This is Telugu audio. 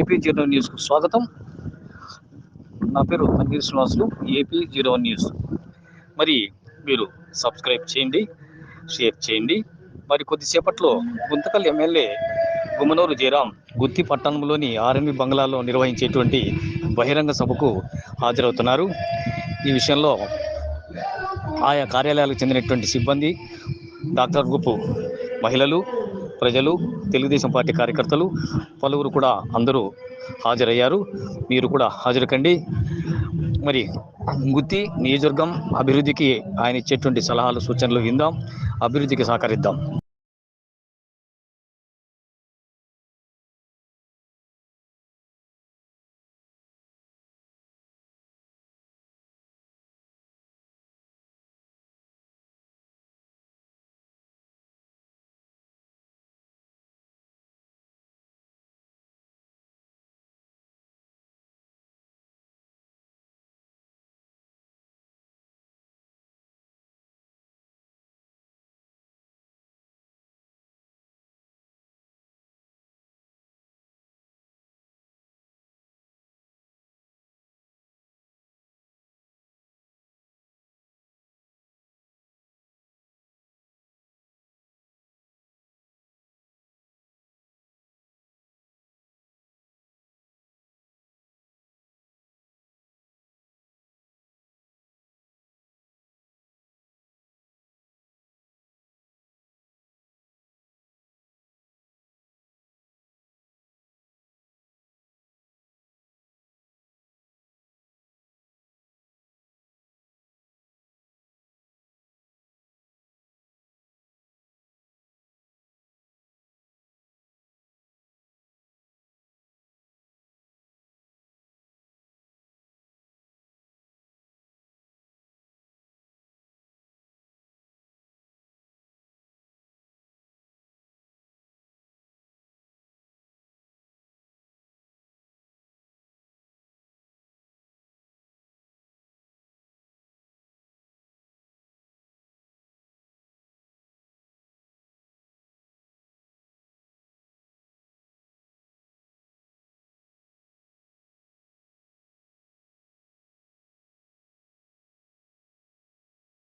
ఏపీ జీరో న్యూస్కు స్వాగతం. నా పేరు Tanveer Srinivasulu AP zero news. మరి మీరు సబ్స్క్రైబ్ చేయండి షేర్ చేయండి. మరి కొద్దిసేపట్లో గుంతకల్ ఎమ్మెల్యే గుమ్మనూరు జయరాం గుత్తి పట్టణంలోని ఆర్ఎంబి బంగ్లాలో నిర్వహించేటువంటి బహిరంగ సభకు హాజరవుతున్నారు. ఈ విషయంలో ఆయా కార్యాలయాలకు చెందినటువంటి సిబ్బంది డాక్టర్ గుప్పు మహిళలు ప్రజలు తెలుగుదేశం పార్టీ కార్యకర్తలు పలువురు కూడా అందరూ హాజరయ్యారు. మీరు కూడా హాజరు కండి మరి గుత్తి నియోజకవర్గం అభివృద్ధికి ఆయన ఇచ్చేటువంటి సలహాలు సూచనలు విందాం. అభివృద్ధికి సహకరిద్దాం.